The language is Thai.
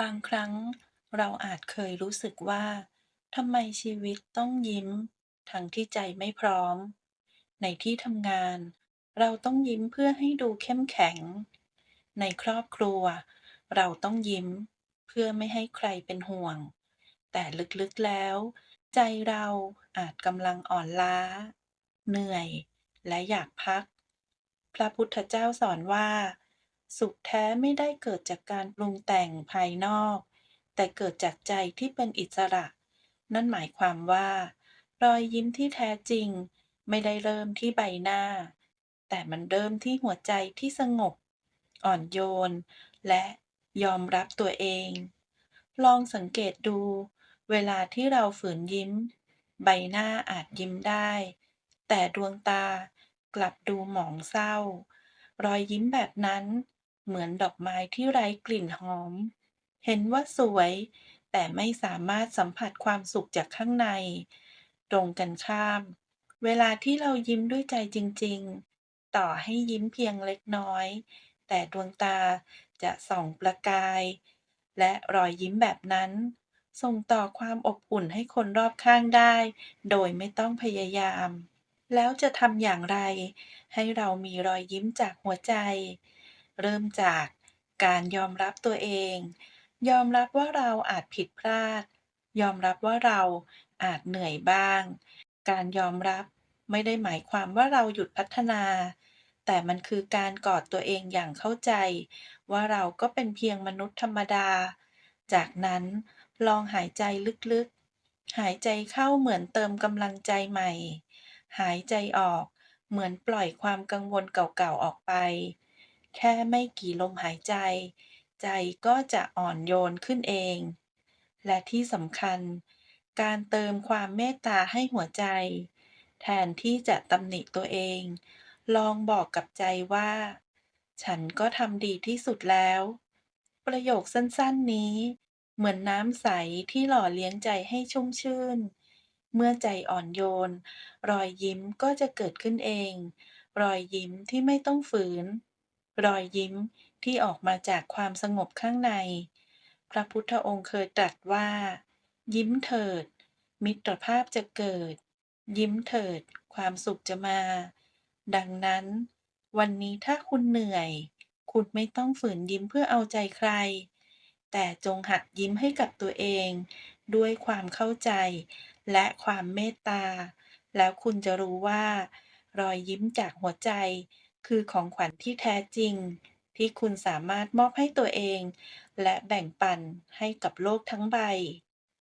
บางครั้งเราอาจเคยรู้สึกว่าทำไมชีวิตต้องยิ้ม ทั้งที่ใจไม่พร้อม ในที่ทำงาน เราต้องยิ้มเพื่อให้ดูเข้มแข็ง ในครอบครัว เราต้องยิ้ม เพื่อไม่ให้ใครเป็นห่วง แต่ลึกๆแล้ว ใจเราอาจกำลังอ่อนล้า เหนื่อย และอยากพัก พระพุทธเจ้าสอนว่า สุขแท้ไม่ได้เกิดจากการปรุงแต่งภายนอก แต่เกิดจากใจที่เป็นอิสระ นั่นหมายความว่า รอยยิ้มที่แท้จริง ไม่ได้เริ่มที่ใบหน้า แต่มันเริ่มที่หัวใจที่สงบ อ่อนโยน และยอมรับตัวเอง ลองสังเกตดู เวลาที่เราฝืนยิ้ม ใบหน้าอาจยิ้มได้ แต่ดวงตากลับดูหมองเศร้า รอยยิ้มแบบนั้น เหมือนดอกไม้ที่ไร้กลิ่นหอม เห็นว่าสวย แต่ไม่สามารถสัมผัสความสุขจากข้างใน ตรงกันข้าม เวลาที่เรายิ้มด้วยใจจริง ๆ ต่อให้ยิ้มเพียงเล็กน้อย แต่ดวงตาจะส่องประกาย และรอยยิ้มแบบนั้น ส่งต่อความอบอุ่นให้คนรอบข้างได้ โดยไม่ต้องพยายาม แล้วจะทำอย่างไร ให้เรามีรอยยิ้มจากหัวใจ เริ่มจากการยอมรับตัวเอง ยอมรับว่าเราอาจผิดพลาด ยอมรับว่าเราอาจเหนื่อยบ้าง การยอมรับไม่ได้หมายความว่าเราหยุดพัฒนา แต่มันคือการกอดตัวเองอย่างเข้าใจ ว่าเราก็เป็นเพียงมนุษย์ธรรมดา จากนั้นลองหายใจลึกๆ หายใจเข้าเหมือนเติมกำลังใจใหม่ หายใจออกเหมือนปล่อยความกังวลเก่าๆออกไป แค่ไม่กี่ลมหายใจ ใจก็จะอ่อนโยนขึ้นเอง และที่สำคัญ การเติมความเมตตาให้หัวใจ แทนที่จะตำหนิตัวเอง ลองบอกกับใจว่า ฉันก็ทำดีที่สุดแล้ว ประโยคสั้นๆนี้ เหมือนน้ำใสที่หล่อเลี้ยงใจให้ชุ่มชื่น เมื่อใจอ่อนโยน รอยยิ้มก็จะเกิดขึ้นเอง รอยยิ้มที่ไม่ต้องฝืน รอยยิ้มที่ออกมาจากความสงบข้างใน พระพุทธองค์เคยตรัสว่า ยิ้มเถิด มิตรภาพจะเกิด ยิ้มเถิด ความสุขจะมา ดังนั้น วันนี้ถ้าคุณเหนื่อย คุณไม่ต้องฝืนยิ้มเพื่อเอาใจใคร แต่จงหัดยิ้มให้กับตัวเอง ด้วยความเข้าใจ และความเมตตา แล้วคุณจะรู้ว่า รอยยิ้มจากหัวใจ คือของขวัญที่แท้จริง ที่คุณสามารถมอบให้ตัวเอง และแบ่งปันให้กับโลกทั้งใบ